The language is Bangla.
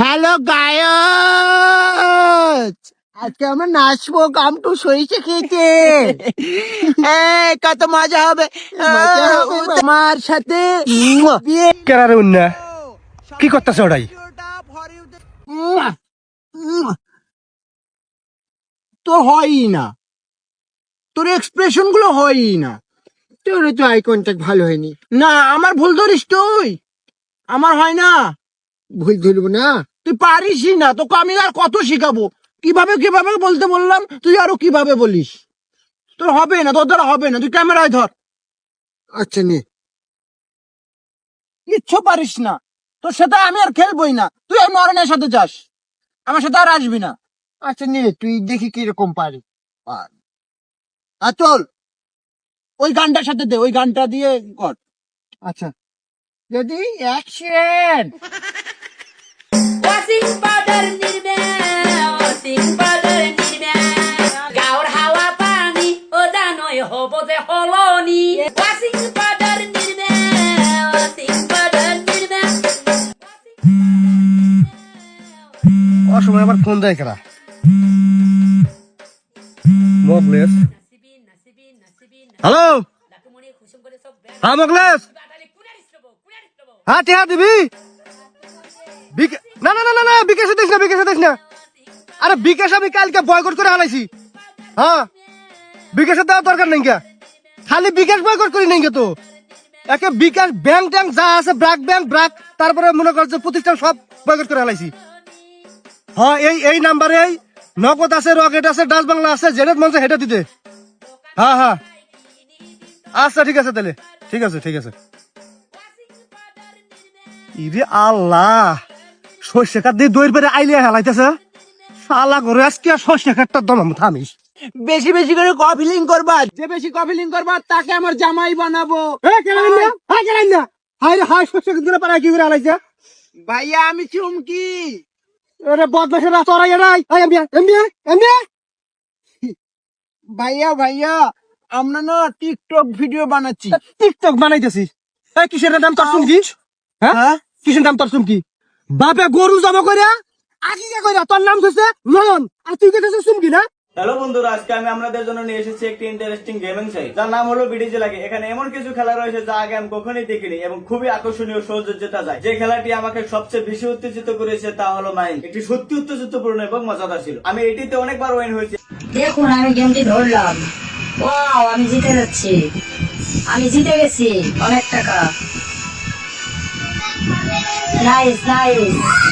হ্যালো গায়ক! আজকে আমরা নাচবো গামটু সরিষে খেয়েছে কত মজা হবে। মজা হবে, তোমার সাথে। বিয়ে। কেরারে উন্না কি করতেছে ওটাই? উম। হয়ই না। তোর এক্সপ্রেশনগুলো হয়ই না। তোর তো আই কন্ট্যাক্ট ভালো হয়নি। না আমার ভুল ধরিস তুই। আমার হয় না। ভুল ধরবো না? তুই পারিসই না তোকে আমি আর কত শিখাবো? কীভাবে কীভাবে বলতে বললাম তুই আরও কীভাবে বলিস? তোর হবে না তোর দ্বারা হবে না তুই ক্যামেরায় ধর। আচ্ছা নে। কিচ্ছু পারিস না। তোর সাথে আমি আর খেলবই না। তুই আর নরেনের সাথে যাস। আমার সাথে আর আসবি না। আচ্ছা নে তুই দেখি কীরকম পারি। আর চল ওই গানটার সাথে দে ওই গানটা দিয়ে কর। আচ্ছা। যদি অ্যাকশন হব অসময় আবার ফোন দেয় কেরা? মগলেস। হ্যালো? হ্যাঁ মগলেস? হ্যাঁ টিহা দিবি না না না না। দিস না দিস না আরে বিকাশ আমি কালকে বয়কট করে হ্যাঁ? বিকাশে দেওয়ার দরকার নেই খালি বিকাশ বয়কট করি নেই তো। একে বিকাশ ব্যাংক যা আছে, ব্রাক ব্যাংক, ব্রাক, তারপরে মনে কর যে প্রতিষ্ঠান সব বয়কট করে হালাইছি হ্যাঁ এই এই নাম্বারে এই। নগদ আছে, রকেট আছে, ডাচ বাংলা আছে জেনেট মঞ্চে হেঁটে দিতে। হ্যাঁ হ্যাঁ। আচ্ছা ঠিক আছে তাহলে। ঠিক আছে ঠিক আছে। ইরে আল্লাহ! সর্ষে কাঠ দিয়ে দইয়ের পেরে আইলে হেলাইতেছে? শালা করে আজকে সর্ষে কাঠটা দমাম থামিস। বেশি বেশি করে কফিলিং করবা যে বেশি কফিলিং করবা তাকে আমার জামাই বানাবো। হ্যাঁ হ্যাঁ হাই রে হাই সর্ষে পারা কি করে ভাইয়া আমি চুমকি। বদমাশের ওরাই এরাই। আই এমবিয়া এমবিয়া এমবিয়া ভাইয়া ভাইয়া আমরা না টিকটক ভিডিও বানাচ্ছি। টিকটক বানাইতেছি। কিসের নাম তোর চুমকি? হ্যাঁ? হ্যাঁ? কিসের নাম তোর চুমকি? বাপে গরু জমা করিয়া আকিকা করিয়া তোর নাম হচ্ছে নয়ন আর তুই কেটেছিস চুমকি না? হ্যালো বন্ধুরা আজকে আমি আপনাদের জন্য নিয়ে এসেছি একটি ইন্টারেস্টিং গেমিং সাইট যার নাম হলো বিডিজি লাগে এখানে এমন কিছু খেলা রয়েছে যা আগে আমি কখনোই দেখিনি এবং খুবই আকর্ষণীয় সৌন্দর্যতা যায়। যে খেলাটি আমাকে সবচেয়ে বেশি উত্তেজিত করেছে তা হলো মাইন এটি সত্যি উত্তেজিতপূর্ণ এবং মজাদার ছিল। আমি এটিতে অনেকবার ওয়েন হয়েছি। দেখুন আমি গেমটি ধরলাম। ওয়াও আমি জিতে যাচ্ছি। আমি জিতে গেছি। অনেক টাকা। Nice, nice.